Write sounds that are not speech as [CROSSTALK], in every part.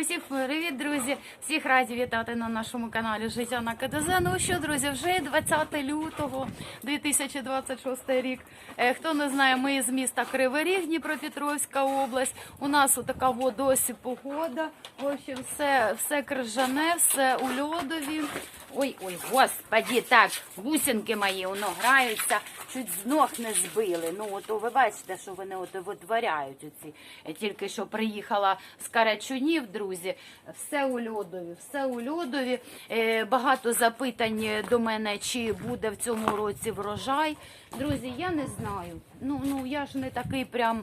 Усіх привіт, друзі! Всіх раді вітати на нашому каналі Життя на КДЗ. Ну що, друзі, вже 20 лютого 2026 рік. Е, Хто не знає, ми з міста Кривий Ріг, Дніпропетровська область. У нас така досі погода. В общем, все, все крижане, все у льодові. Ой, ой, господі, так, бусинки мої воно граються, чуть з ног не збили. Ну, от ви бачите, що вони от витворяють оці. Тільки що приїхала з Карачунів, друзі. Все у льодові, все у льодові. Е, багато запитань до мене, чи буде в цьому році врожай. Друзі, я не знаю. Ну, ну я ж не такий прям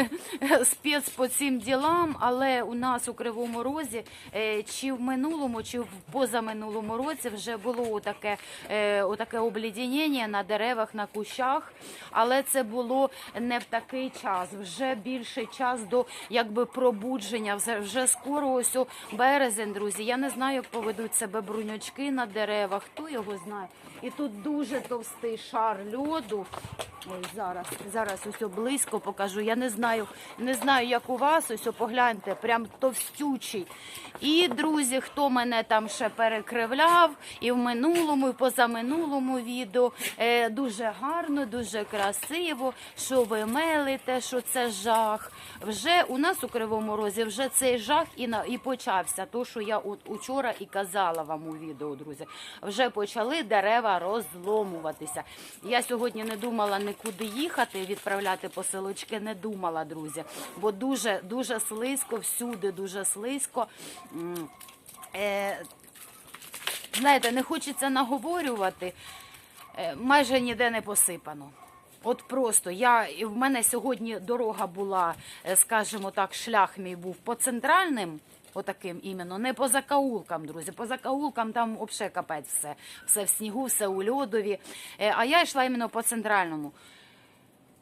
[LAUGHS] спец по цим ділам, але у нас у Кривому Розі е, чи в минулому, чи в позаминулому році вже було таке, отаке облідінення на деревах, на кущах, але це було не в такий час. Вже більший час до якби пробудження. Вже, скоро ось о березень, друзі. Я не знаю, як поведуть себе бруньочки на деревах. Хто його знає? І тут дуже товстий шар льоду. Ой, зараз, зараз ось близько покажу. Я не знаю, не знаю, як у вас. Ось погляньте, прям товстючий. І друзі, хто мене там ще перекривляв, і в минулому, і позаминулому відео е, дуже гарно, дуже красиво, що ви мелите, що це жах. Вже у нас у Кривому Розі вже цей жах і на і почався. То, що я от учора і казала вам у відео, друзі. Вже почали дерева розломуватися. Я сьогодні не думала нікуди їхати, відправляти посилочки. Не думала, друзі, бо дуже дуже слизько, всюди дуже слизько. Е, знаєте, не хочеться наговорювати, е, майже ніде не посипано. От просто я в мене сьогодні дорога була, е, скажімо так, шлях мій був по центральним. Отаким іменно, не по закаулкам, друзі. По закаулкам там взагалі капець все. Все в снігу, все у льодові. Е, А я йшла іменно по центральному.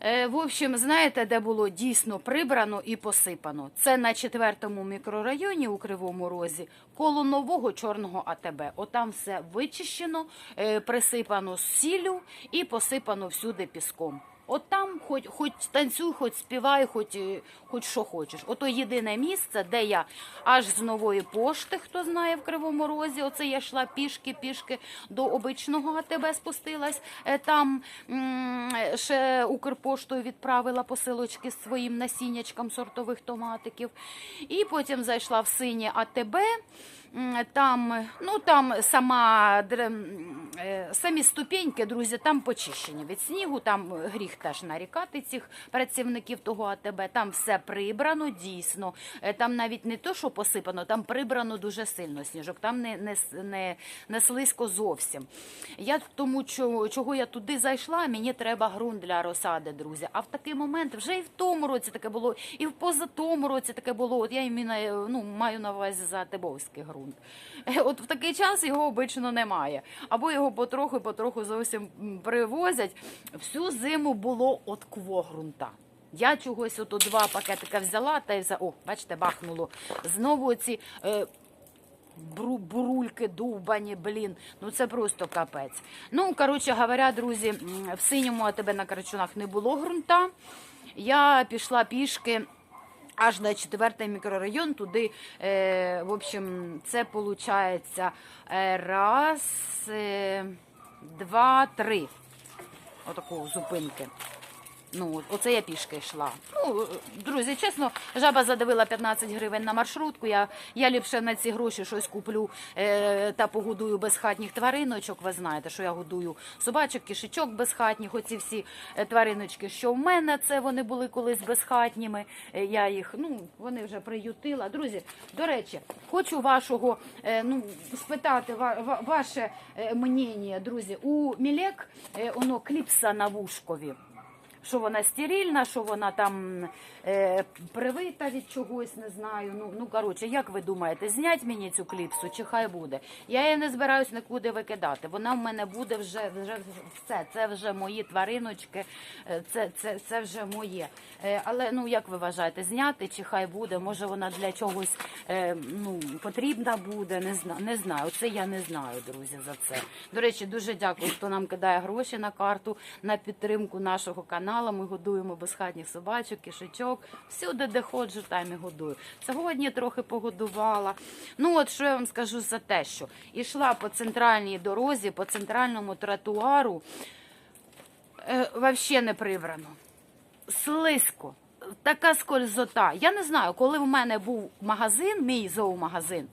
Е, В общем, знаєте, де було дійсно прибрано і посипано? Це на четвертому мікрорайоні у Кривому Розі, коло нового чорного АТБ. Отам все вичищено, е, присипано сіллю і посипано всюди піском. От там хоч, хоч танцюй, хоч співай, хоч, е, хоч що хочеш. Ото єдине місце, де я аж з нової пошти, хто знає в Кривому Розі, оце я йшла пішки, пішки до обичного АТБ спустилась. Е, Там ще Укрпоштою відправила посилочки з своїм насіннячком сортових томатиків. І потім зайшла в синє АТБ. Там, ну там сама е, самі ступеньки, друзі, там почищені від снігу. Там гріх теж нарікати цих працівників того АТБ. Там все прибрано дійсно. Е, Там навіть не то, що посипано, там прибрано дуже сильно сніжок. Там не, не, не, не слизько зовсім. Я тому, чого, чого я туди зайшла, мені треба ґрунт для розсади, друзі. А в такий момент вже і в тому році таке було, і в позатому році таке було. От я іменно, ну, маю на увазі за Тибовський ґрунт. Е, [LAUGHS] От в такий час його обично немає. Або його потроху, потроху зовсім привозять. Всю зиму було от кво ґрунта. Я чогось ото два пакетика взяла та й взяла. О, бачите, бахнуло. Знову ці е, бру, бурульки довбані, блін. Ну це просто капець. Ну, коротше говоря, друзі, в синьому АТБ на Карачунах не було ґрунта. Я пішла пішки. Аж на четвертий мікрорайон туди, е, в общем, це виходить раз, е, два, три. Отакого зупинки. Ну, оце я пішки йшла. Ну, друзі, чесно, жаба задавила 15 гривень на маршрутку. Я, я ліпше на ці гроші щось куплю е, та погодую безхатніх твариночок. Ви знаєте, що я годую собачок, кішечок безхатніх. Оці всі е, твариночки, що в мене це вони були колись безхатніми. Е, я їх, ну, вони вже приютила. Друзі, до речі, хочу вашого е, ну, спитати ва, ва- ваше е, мнення, друзі. У Мілек е, воно кліпса на вушкові що вона стерильна, що вона там е, привита від чогось, не знаю. Ну, ну коротше, як ви думаєте, знять мені цю кліпсу чи хай буде? Я її не збираюсь нікуди викидати. Вона в мене буде вже, вже все. Це вже мої твариночки, е, це, це, це вже моє. Е, але ну як ви вважаєте, зняти чи хай буде? Може вона для чогось е, ну, потрібна буде? Не знаю. Не знаю. Це я не знаю, друзі, за це. До речі, дуже дякую, хто нам кидає гроші на карту на підтримку нашого каналу. Каналу ми годуємо безхатніх собачок, кішечок. Всюди, де ходжу, там і годую. Сьогодні трохи погодувала. Ну от що я вам скажу за те, що ішла по центральній дорозі, по центральному тротуару. Е, вообще не прибрано. Слизько. Така скользота. Я не знаю, коли в мене був магазин, мій зоомагазин,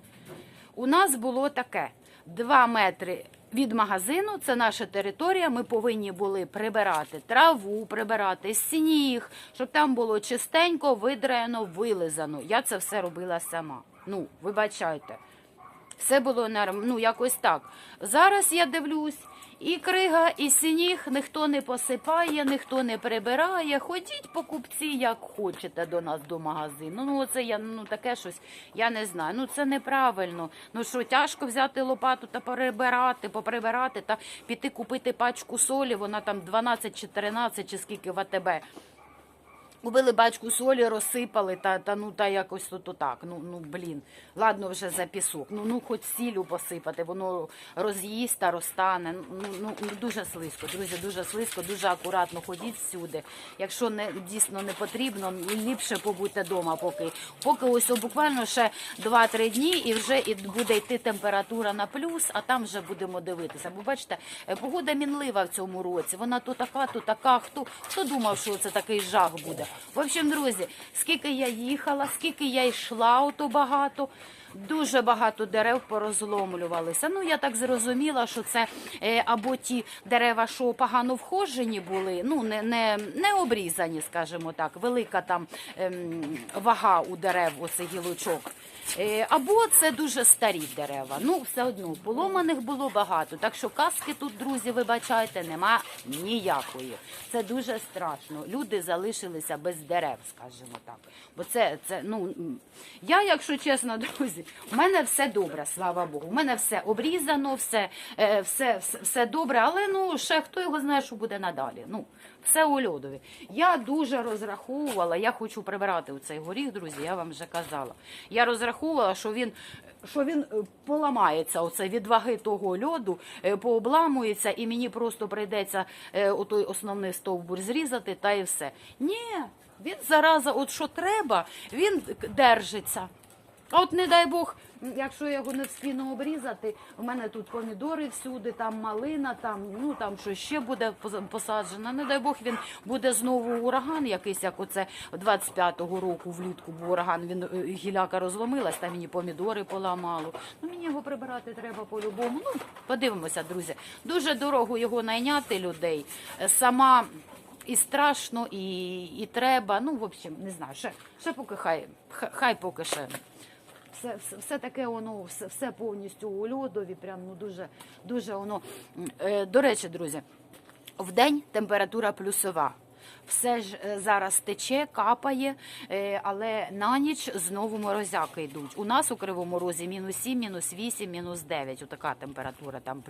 у нас було таке: два метри від магазину, це наша територія. Ми повинні були прибирати траву, прибирати сніг, щоб там було чистенько, видраєно, вилизано. Я це все робила сама. Ну, вибачайте. Все було ну якось так. Зараз я дивлюсь, і крига, і сніг ніхто не посипає, ніхто не прибирає. Ходіть покупці, як хочете до нас до магазину. Ну оце я ну таке щось. Я не знаю. Ну це неправильно. Ну що тяжко взяти лопату та перебирати, поприбирати та піти купити пачку солі. Вона там 12 чи 13 чи скільки в АТБ. Купили бачку солі, розсипали, та, та ну та якось то, то так. Ну ну блін, ладно вже за пісок. Ну ну хоч сілю посипати, воно роз'їсть та розтане. Ну ну ну, дуже слизько, друзі, дуже слизько, дуже акуратно ходіть всюди. Якщо не дійсно не потрібно, ліпше побудьте вдома, поки поки ось буквально ще 2-3 дні, і вже і буде йти температура на плюс, а там вже будемо дивитися. Бо бачите, е, погода мінлива в цьому році. Вона то така, то така. Хто хто думав, що це такий жах буде? В общем, друзі, скільки я їхала, скільки я йшла, ото багато. Дуже багато дерев порозломлювалися. Ну я так зрозуміла, що це е, або ті дерева, що погано вхожені були, ну не, не, не обрізані, скажімо так, велика там ем, вага у дерев, оце гілочок. Е, або це дуже старі дерева. Ну, все одно поломаних було багато. Так що казки тут, друзі, вибачайте, нема ніякої. Це дуже страшно. Люди залишилися без дерев, скажімо так. Бо це, це ну я, якщо чесно, [LAUGHS] друзі, у мене все добре, слава Богу. У мене все обрізано, все, е, все, все, все добре, але ну ще хто його знає, що буде надалі. Ну, все у льодові. Я дуже розраховувала, я хочу прибирати у цей горіх, друзі, я вам вже казала. Я розраховувала, що він. Що він е, поламається оце від ваги того льоду, е, пообламується, і мені просто прийдеться е, отой основний стовбур зрізати, та і все. Ні, він зараза, от що треба, він держиться. А от не дай Бог, якщо його не встигну обрізати, у мене тут помідори всюди, там малина, там ну там що ще буде посаджено. Не дай Бог він буде знову ураган, якийсь як оце 25-го року влітку був ураган. Він е, гіляка розломилась, там мені помідори поламало. Ну мені його прибирати треба по-любому. Ну подивимося, друзі. Дуже дорого його найняти людей. Е, Сама і страшно, і, і треба. Ну, в общем, не знаю, ще, ще поки хай, хай поки ще. Все, все, все таке воно, все, все повністю у льодові, прям ну дуже, дуже воно. Е, до речі, друзі, в день температура плюсова. Все ж е, зараз тече, капає, е, але на ніч знову морозяки йдуть. У нас у Кривому Розі мінус 7, мінус 8, мінус 9. Отака температура, там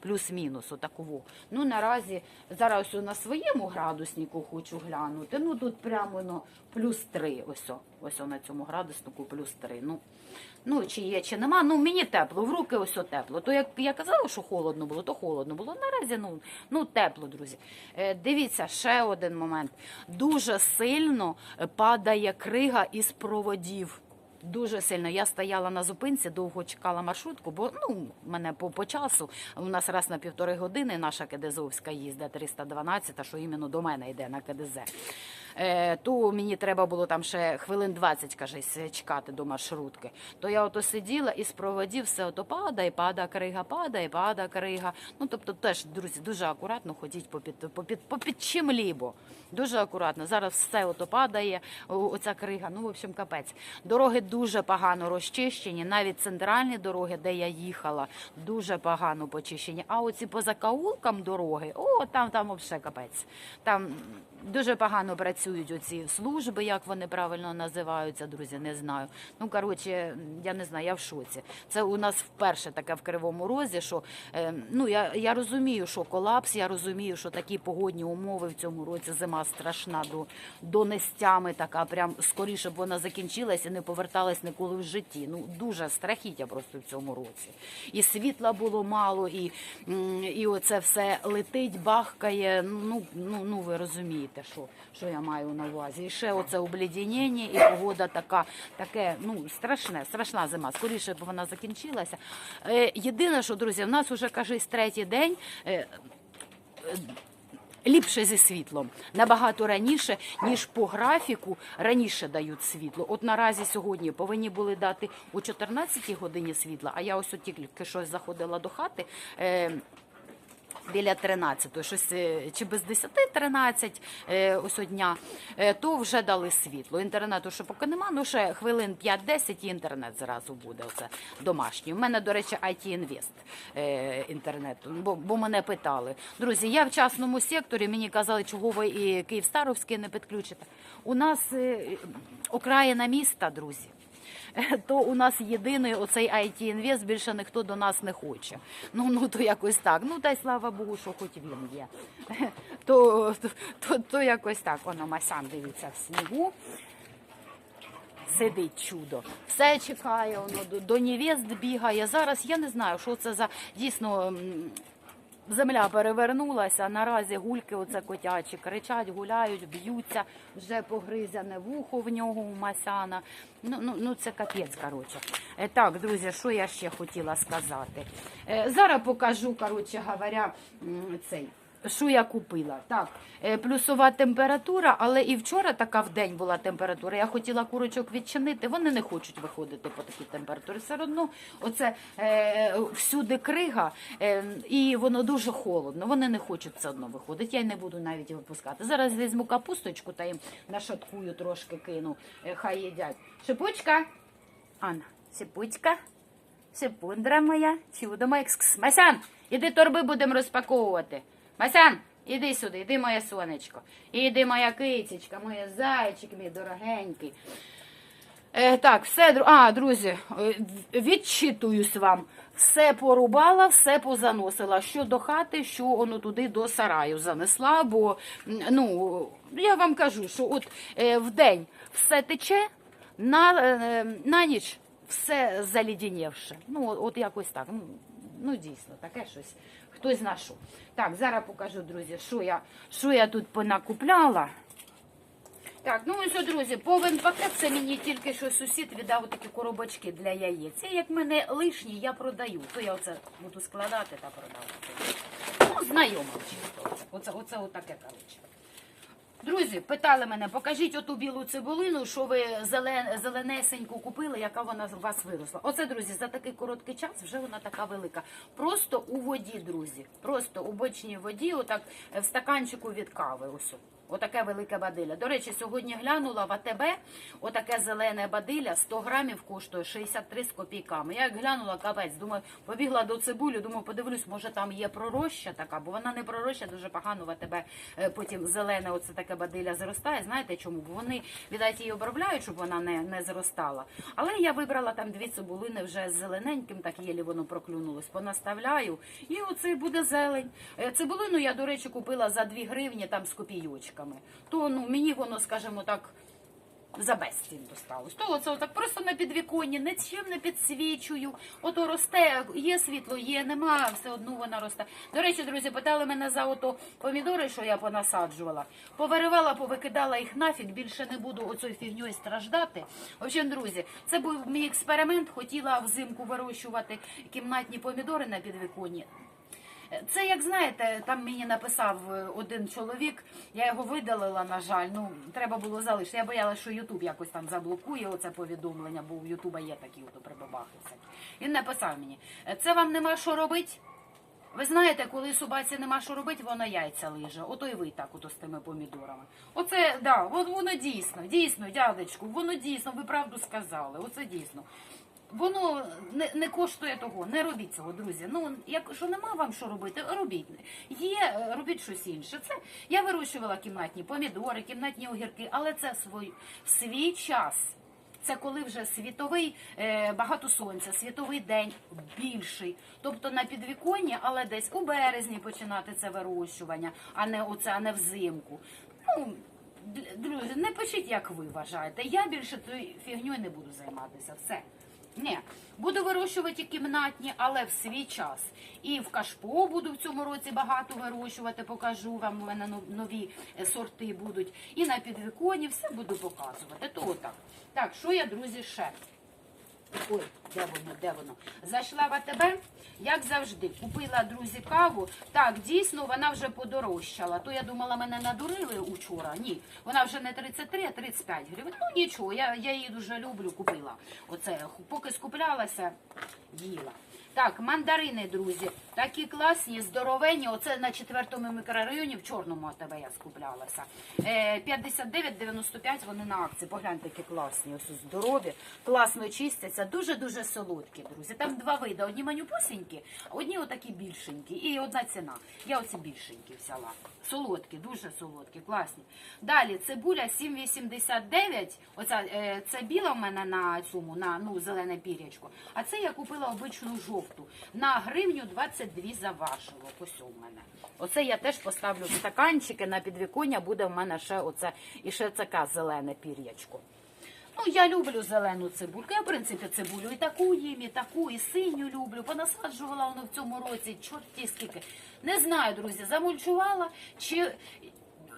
плюс-мінус, отаково. Ну наразі зараз ось на своєму градуснику хочу глянути. Ну тут прямо ну, плюс 3. Ось, ось на цьому градуснику плюс 3. Ну, ну чи є, чи нема. Ну мені тепло, в руки ось тепло. То як я казала, що холодно було, то холодно було. Наразі ну, ну тепло, друзі. Е, дивіться, ще один момент. Дуже сильно падає крига із проводів. Дуже сильно. Я стояла на зупинці, довго чекала маршрутку, бо ну мене по, по часу. У нас раз на півтори години наша Кедезовська їздить 312, а що іменно до мене йде на КДЗ. Е, то мені треба було там ще хвилин 20, кажись, чекати до маршрутки. То я ото сиділа і з проводів все ото падає, падає крига, падає, падає крига. Ну тобто, теж, друзі, дуже акуратно ходіть попід, попід, попід чим лібо. Дуже акуратно. Зараз все ото падає, оця крига. Ну, в общем, капець. Дороги дуже погано розчищені, навіть центральні дороги, де я їхала, дуже погано почищені. А оці по закаулкам дороги, о, там, там взагалі капець. Там дуже погано працюють оці служби, як вони правильно називаються, друзі, не знаю. Ну коротше, я не знаю, я в шоці. Це у нас вперше таке в кривому розі. Що е, ну я, я розумію, що колапс, я розумію, що такі погодні умови в цьому році зима страшна до, до нестями, така прям скоріше б вона закінчилась і не поверталась ніколи в житті. Ну дуже страхіття просто в цьому році. І світла було мало, і, і оце все летить, бахкає. Ну, ну, ну ви розумієте, що, що я маю на увазі. І ще оце обледеніння, і погода така, таке, ну страшне, страшна зима. Скоріше б вона закінчилася. Е, єдине, що друзі, в нас уже кажись третій день. Е, Ліпше зі світлом набагато раніше, ніж по графіку раніше дають світло. От наразі сьогодні повинні були дати о 14 годині світла, а я ось тільки що заходила до хати. Біля 13, щось е, чи без 10, 13 е, ось дня, е, то вже дали світло. Інтернету ще поки нема, ну ще хвилин 5-10 і інтернет зразу буде. Оце домашній. У мене, до речі, IT е, інтернету, бо, бо мене питали. Друзі, я в частному секторі, мені казали, чого ви і Київстаровський не підключите. У нас окраїна міста, друзі. [LAUGHS] То у нас єдиний оцей IT інвест більше ніхто до нас не хоче. Ну ну то якось так. Ну та й слава Богу, що хоч він є. [LAUGHS] То, то, то, то якось так воно Масан дивиться в снігу. Сидить чудо, все чекає, воно до, до невест бігає. Зараз я не знаю, що це за дійсно земля перевернулася. Наразі гульки оце котячі кричать, гуляють, б'ються, вже погризяне вухо в нього у Масяна. Ну, ну, ну це капець, коротше. Е, Так, друзі, що я ще хотіла сказати? Е, Зараз покажу, коротше говоря, цей. Що я купила? Так, е, плюсова температура, але і вчора така в день була температура. Я хотіла курочок відчинити, вони не хочуть виходити по такій температурі. Все одно оце е, всюди крига, е, і воно дуже холодно. Вони не хочуть все одно виходити. Я й не буду навіть випускати. Зараз візьму капусточку та їм нашаткую трошки кину. Е, хай їдять. Шипучка. Анна, сипучка. Сипундра моя, чудо моя. Кс-кс. Масян, іди торби будемо розпаковувати. Масян, іди сюди, іди моє сонечко. Іди моя кицечка, моя зайчик мій дорогенький. Е, так, все, а, друзі, е, відчитуюсь вам. Все порубала, все позаносила. Що до хати, що воно туди до сараю занесла, бо ну, я вам кажу, що от е, в день все тече, на, е, на ніч все заліденівше. Ну, от, от якось так. Ну, дійсно, таке щось. Хтось зна що. Так, зараз покажу, друзі, що я, що я тут понакупляла. Так, ну ось, друзі, повен пакет це мені тільки що сусід віддав такі коробочки для яєць. Це як мене лишні, я продаю. То я оце буду складати та продавати. Ну, знайомо чисто. Оце, оце отаке, коротше. Друзі, питали мене, покажіть оту білу цибулину, що ви зелен, зеленесеньку купили, яка вона у вас виросла. Оце, друзі, за такий короткий час вже вона така велика. Просто у воді, друзі. Просто у бочній воді, отак в стаканчику від кави. Ось. Отаке велике бадилля. До речі, сьогодні глянула в АТБ, отаке зелене бадилля 100 грамів коштує 63 з копійками. Я як глянула капець, думаю, побігла до цибулі, думаю, подивлюсь, може там є пророща така, бо вона не пророща, дуже погано в АТБ е, потім зелене оце таке бадилля зростає. Знаєте чому? Бо вони, віддать, її обробляють, щоб вона не, не зростала. Але я вибрала там дві цибулини вже з зелененьким, так єлі воно проклюнулось, понаставляю. І оце буде зелень. Е, Цибулину я, до речі, купила за 2 гривні там з копійочками. То ну, мені воно, скажімо так, за безцінь досталось. То оце отак просто на підвіконні, нічим не підсвічую. Ото росте, є світло, є, нема, все одно вона росте. До речі, друзі, питали мене за ото помідори, що я понасаджувала. Повиривала, повикидала їх нафіг, більше не буду оцою фігньою страждати. В общем, друзі, це був мій експеримент. Хотіла взимку вирощувати кімнатні помідори на підвіконні. Це, як знаєте, там мені написав е, один чоловік, я його видалила, на жаль. Ну, треба було залишити. Я боялася, що Ютуб якось там заблокує оце повідомлення, бо у Ютуба є такі ото прибабахи. Він написав мені: «Е, це вам нема що робити. Ви знаєте, коли собаці нема що робити, вона яйця лиже. Ото і ви так ото з тими помідорами. Оце, да, воно дійсно, дійсно, дядечку, воно дійсно, ви правду сказали. Оце дійсно. Воно не, не коштує того. Не робіть цього, друзі. Ну, якщо нема вам що робити, робіть. Є, е, робіть щось інше. Це я вирощувала кімнатні помідори, кімнатні огірки, але це свій, в свій час. Це коли вже світовий е, багато сонця, світовий день більший. Тобто на підвіконні, але десь у березні починати це вирощування, а не оце, а не взимку. Ну, друзі, не пишіть, як ви вважаєте. Я більше тою фігньою не буду займатися. Все. Ні, буду вирощувати кімнатні, але в свій час. І в кашпо буду в цьому році багато вирощувати, покажу вам, у мене нові е, сорти будуть. І на підвіконі все буду показувати. То отак. Так, що я, друзі, ще? Ой, де воно, де воно? Зайшла в АТБ, як завжди, купила, друзі, каву. Так, дійсно, вона вже подорожчала. То я думала, мене надурили учора. Ні, вона вже не 33, а 35 гривень. Ну нічого, я, я її дуже люблю, купила. Оце, поки скуплялася, їла. Так, мандарини, друзі, такі класні, здоровенні. Оце на четвертому мікрорайоні в чорному АТБ я скуплялася. Е, 59,95 вони на акції. Погляньте, які класні, ось здорові, класно чистяться, дуже-дуже солодкі, друзі. Там два види. Одні манюпусенькі, одні отакі більшенькі. І одна ціна. Я оці більшенькі взяла. Солодкі, дуже солодкі, класні. Далі цибуля 7,89. Оця е, це біла в мене на цьому, на ну, зелене пірячко. А це я купила обичну жовту. На гривню 22 завашило. Ось у мене. Оце я теж поставлю в стаканчики на підвіконня, буде в мене ще оце і ще така зелене пір'ячко. Ну, я люблю зелену цибульку. Я, в принципі, цибулю і таку їм, і таку, і синю люблю. Понасаджувала воно в цьому році, чорті скільки. Не знаю, друзі, замульчувала чи.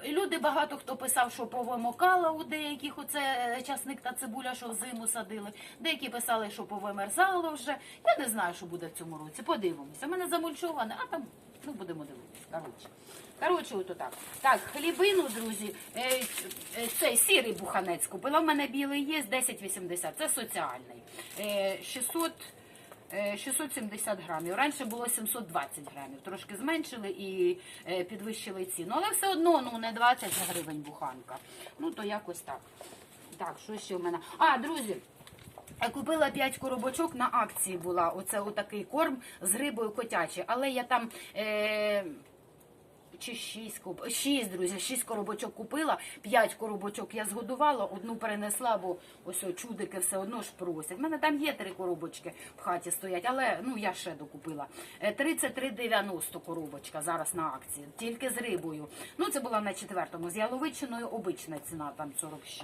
Люди багато хто писав, що повимокала у деяких оце е, часник та цибуля, що взиму садили. Деякі писали, що повимерзало вже. Я не знаю, що буде в цьому році. Подивимося. У мене замульчоване, а там ну будемо дивитися. Коротше. Коротше, от так. Так, хлібину, друзі, е, е, цей сірий буханець купила. У мене білий є 10,80. Це соціальний. Е, 600 Е, 670 грамів. Раніше було 720 грамів. Трошки зменшили і е, підвищили ціну. Але все одно ну, не 20 гривень буханка. Ну, то якось так. Так, що ще в мене? А, друзі. Я купила 5 коробочок на акції була. Оце отакий корм з рибою котячий. Але я там. Е- чи 6 куп... 6, друзі, 6 коробочок купила, 5 коробочок я згодувала, одну перенесла, бо ось чудики все одно ж просять. У мене там є 3 коробочки в хаті стоять, але ну я ще докупила. Е, 33,90 коробочка зараз на акції, тільки з рибою. Ну це була на четвертому. З яловичиною обична ціна, там 40 з.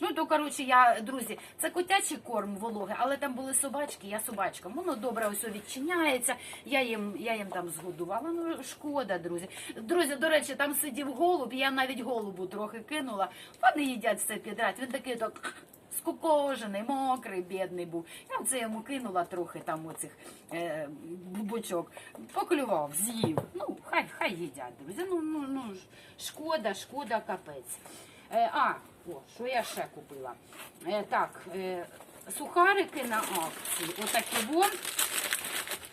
Ну то коротше, я, друзі, це котячий корм вологи, але там були собачки, я собачкам. Воно добре ось відчиняється. Я їм, я їм там згодувала. Ну шкода, друзі. Друзі, до речі, там сидів голуб, я навіть голубу трохи кинула. Вони їдять все підряд. Він такий так. Скукожений, мокрий, бідний був. Я це йому кинула трохи там оцих е, бубочок. Поклював, з'їв. Ну, хай, хай їдять, друзі. Ну, ну, ну, шкода, шкода, капець. Е, а, о, що я ще купила? Е, так, е, сухарики на акції. Отакі вон.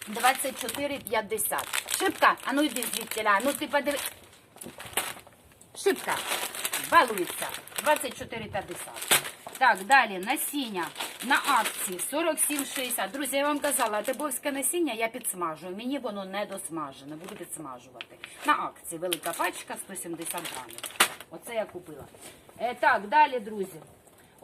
24,50. Шибка, а ну йди звідтіля. Ну ти подиви. Шибка. Балується. 24,50. Так, далі насіння на акції 47,60. Друзі, я вам казала, тибовське насіння я підсмажую. Мені воно не досмажене, буду підсмажувати. На акції велика пачка 170 грамів. Оце я купила. Е, так, далі, друзі.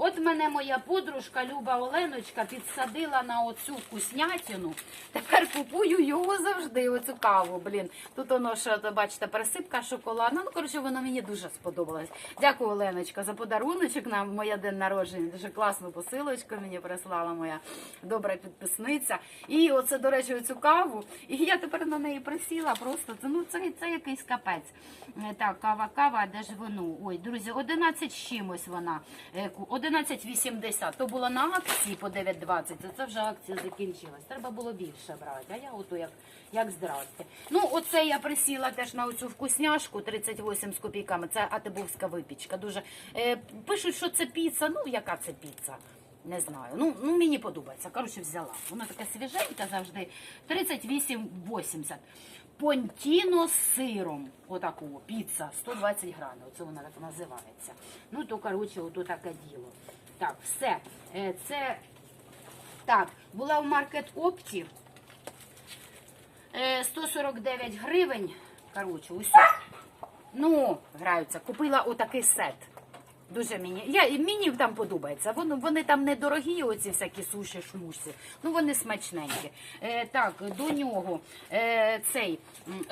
От мене моя подружка Люба Оленочка підсадила на оцю вкуснятину. Тепер купую його завжди, оцю каву. Блін. Тут воно ще, бачите, пересипка шоколадна. Ну, коротше, воно мені дуже сподобалось. Дякую, Оленочка, за подаруночок на моє день народження. Дуже класну посилочку мені прислала моя добра підписниця. І оце, до речі, оцю каву. І я тепер на неї присіла. Просто ну, це, це якийсь капець. Е, Так, кава, кава, де ж воно? Ой, друзі, 11 з чимось вона. Е, 11,80. То було на акції по 9,20. Це, вже акція закінчилась. Треба було більше брати. А я ото як, як здрасте. Ну, оце я присіла теж на оцю вкусняшку 38 з копійками. Це атибовська випічка. Дуже е, пишуть, що це піца. Ну, яка це піца? Не знаю. Ну, ну мені подобається. Коротше, взяла. Воно таке свіженьке завжди. 38,80. Понтіно з сиром. Отакого, піца, 120 грамів. Оце вона так називається. Ну, то, коротше, ото таке діло. Так, все. Е, Це Так, була в маркет опті. Е, 149 гривень. Коротше, ось. Ну, граються. Купила отакий сет. Дуже мені. Я, мені там подобається. Вони, вони там недорогі, оці всякі суші, шмуші. Ну вони смачненькі. Е, так, до нього е, цей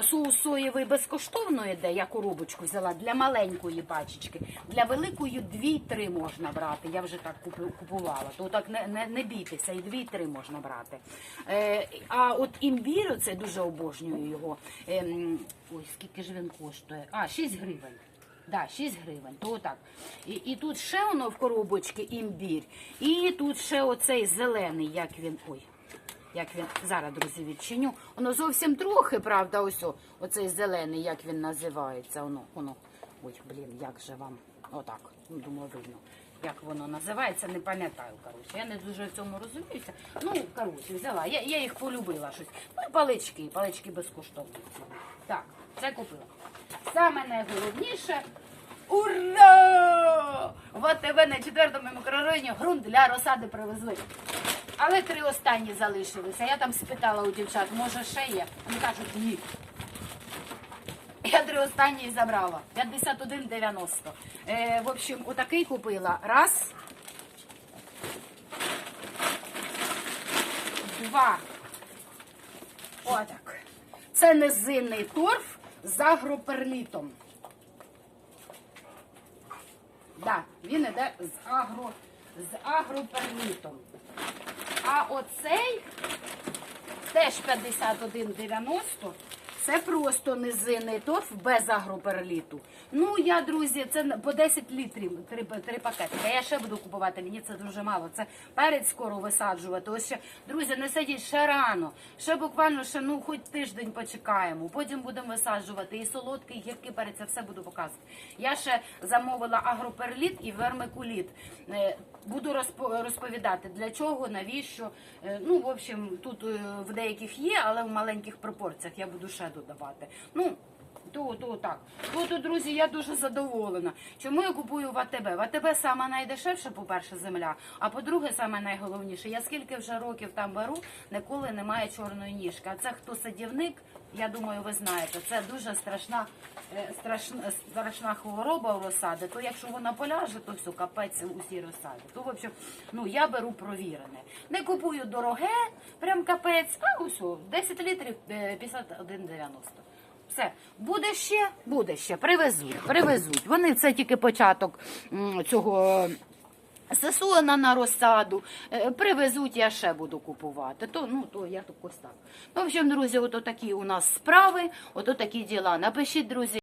соус соєвий безкоштовно йде. Я коробочку взяла для маленької пачечки. Для великої дві-три можна брати. Я вже так купувала. То так не, не, не бійтеся, і дві-три можна брати. Е, а от імбір, це дуже обожнюю його. Е, ой, скільки ж він коштує? А, 6 гривень. Да, 6 гривень, то так. І, і тут ще воно в коробочці імбір. І тут ще оцей зелений, як він. Ой, як він. Зараз, друзі, відчиню. Воно зовсім трохи, правда, ось оцей зелений, як він називається. Воно, воно. Ой, блін, як же вам. Отак. Ну, думаю, видно. Як воно називається, не пам'ятаю. Коротше. Я не дуже в цьому розуміюся. Ну, коротше, взяла. Я, я їх полюбила щось. Ну і палички, палички безкоштовні. Так, це купила. Саме найголовніше. Ура! В АТВ на четвертому мікрорайоні ґрунт для розсади привезли. Але три останні залишилися. Я там спитала у дівчат, може ще є? Вони кажуть, ні. Я три останні забрала. 51,90. Е, в общем, отакий купила. Раз. Два. Отак. Це низинний торф з агроперлітом. Да, він іде з агро з агроперлітом. А оцей теж 51,90. Це просто низинний торф без агроперліту. Ну, я, друзі, це по 10 літрів, три, три пакетика. Я ще буду купувати, мені це дуже мало. Це перець скоро висаджувати. Ось ще, друзі, не сидіть ще рано. Ще буквально ще, ну, хоч тиждень почекаємо. Потім будемо висаджувати. І солодкий, і гіркий перець, я все буду показувати. Я ще замовила агроперліт і вермикуліт. Буду розпо- розповідати, для чого, навіщо. Е, Ну, в общем, тут е, в деяких є, але в маленьких пропорціях я буду ще додавати. Ну, то, то так. То, то, друзі, я дуже задоволена. Чому я купую в АТБ? В АТБ саме найдешевше, по-перше, земля, а по-друге, саме найголовніше, я скільки вже років там беру, ніколи немає чорної ніжки. А це хто садівник, я думаю, ви знаєте, це дуже страшна, е, страшна, страшна хвороба у розсади. То якщо вона поляже, то все, капець усій розсаді. То, в ну, я беру провірене. Не купую дороге, прям капець, а усьо, 10 літрів е, 51,90. Все, буде ще, буде ще, привезуть, привезуть. Вони це тільки початок цього сезону на розсаду. Е, Привезуть, я ще буду купувати. То, ну, то я так ось так. Ну, в общем, друзі, ото такі у нас справи, ото такі діла. Напишіть, друзі.